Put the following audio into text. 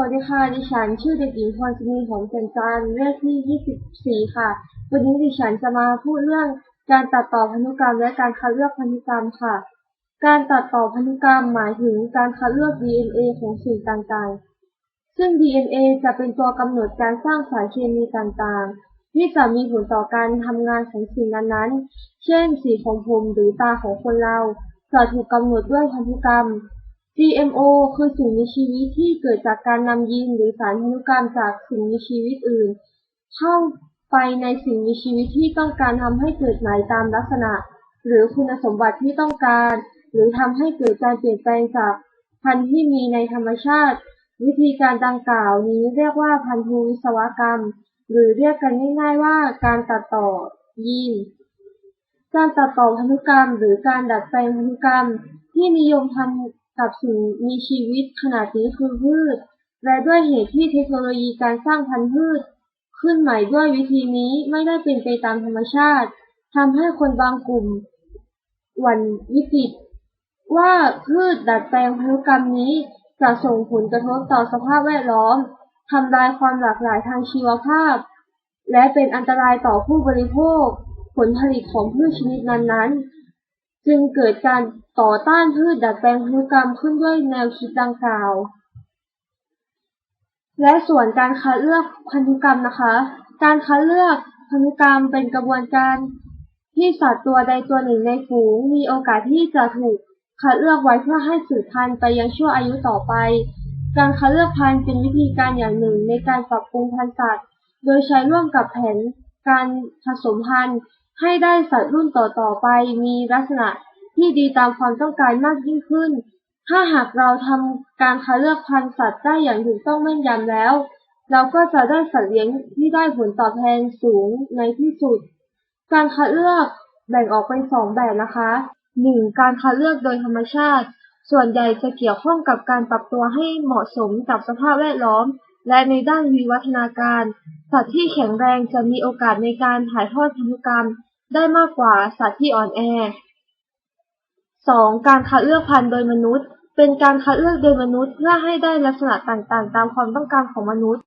วัสดีค่ะ ดิฉันชื่อเด็กหญิงพรชนีหอมแจ่มจันทร์เลขที่ 24 ค่ะ วันนี้ดิฉันจะมาพูดเรื่องการตัดต่อพันธุกรรมและการคัดเลือกพันธุกรรมค่ะ การตัดต่อพันธุกรรมหมายถึงการคัดเลือก DNA ของสิ่งต่างๆ ซึ่ง DNA จะเป็นตัวกำหนดการสร้างสารเคมีต่างๆ ที่จะมีผลต่อการทำงานของสิ่งนั้นๆ เช่น สีของผมหรือตาของคนเราจะถูกกำหนดด้วยพันธุกรรม GMO คือสิ่งมีชีวิตที่เกิดจากการนำยีนหรือสารพันธุกรรมจากสิ่งมีชีวิตอื่น เข้าไปในสิ่งมีชีวิตที่ต้องการทำให้เกิดใหม่ตามลักษณะ หรือคุณสมบัติที่ต้องการ หรือทำให้เกิดการเปลี่ยนแปลงจากพันธุ์ที่มีในธรรมชาติ วิธีการดังกล่าวนี้เรียกว่าพันธุวิศวกรรม หรือเรียกกันง่าย ๆ ว่าการตัดต่อยีน การตัดต่อพันธุกรรม หรือการดัดแปลงพันธุกรรมที่นิยมทำ กับสิ่งมีชีวิตขนาดนี้คือพืช และด้วยเหตุที่เทคโนโลยีการสร้างพันธุ์พืช ขึ้นใหม่ด้วยวิธีนี้ไม่ได้เป็นไปตามธรรมชาติทำให้คนบางกลุ่มหวั่นวิตกว่าพืชดัดแปลงพันธุกรรมนี้จะส่งผลกระทบต่อสภาพแวดล้อมทำลายความหลากหลายทางชีวภาพ และเป็นอันตรายต่อผู้บริโภค ผลผลิตของพืชชนิดนั้นๆ จึงเกิดการต่อต้านพืชดัดแปลงพันธุกรรมขึ้นด้วยแนวคิดดังกล่าว และส่วนการคัดเลือกพันธุกรรมนะคะ การคัดเลือกพันธุกรรมเป็นกระบวนการที่สัตว์ตัวใดตัวหนึ่งในฝูง มีโอกาสที่จะถูกคัดเลือกไว้เพื่อให้สืบพันธุ์ไปยังชั่วอายุต่อไป การคัดเลือกพันธุ์เป็นวิธีการอย่างหนึ่งในการปรับปรุงพันธุ์สัตว์ โดยใช้ร่วมกับแผนการผสมพันธุ์ ให้ได้สัตว์รุ่นต่อๆไปมีลักษณะที่ดีตามความต้องการมากยิ่งขึ้น ถ้าหากเราทำการคัดเลือกพันธุ์สัตว์ได้อย่างถูกต้องแม่นยำแล้ว เราก็จะได้สัตว์เลี้ยงที่ได้ผลตอบแทนสูงในที่สุด การคัดเลือกแบ่งออกเป็นสองแบบนะคะ 1. การคัดเลือกโดยธรรมชาติ ส่วนใหญ่จะเกี่ยวข้องกับการปรับตัวให้เหมาะสมกับสภาพแวดล้อม และในด้านวิวัฒนาการ สัตว์ที่แข็งแรงจะมีโอกาสในการถ่ายทอดพันธุกรรม ได้มากกว่าสัตว์ที่อ่อนแอ 2. การคัดเลือกพันธุ์โดยมนุษย์ เป็นการคัดเลือกโดยมนุษย์เพื่อให้ได้ลักษณะต่างๆ ตามความต้องการของมนุษย์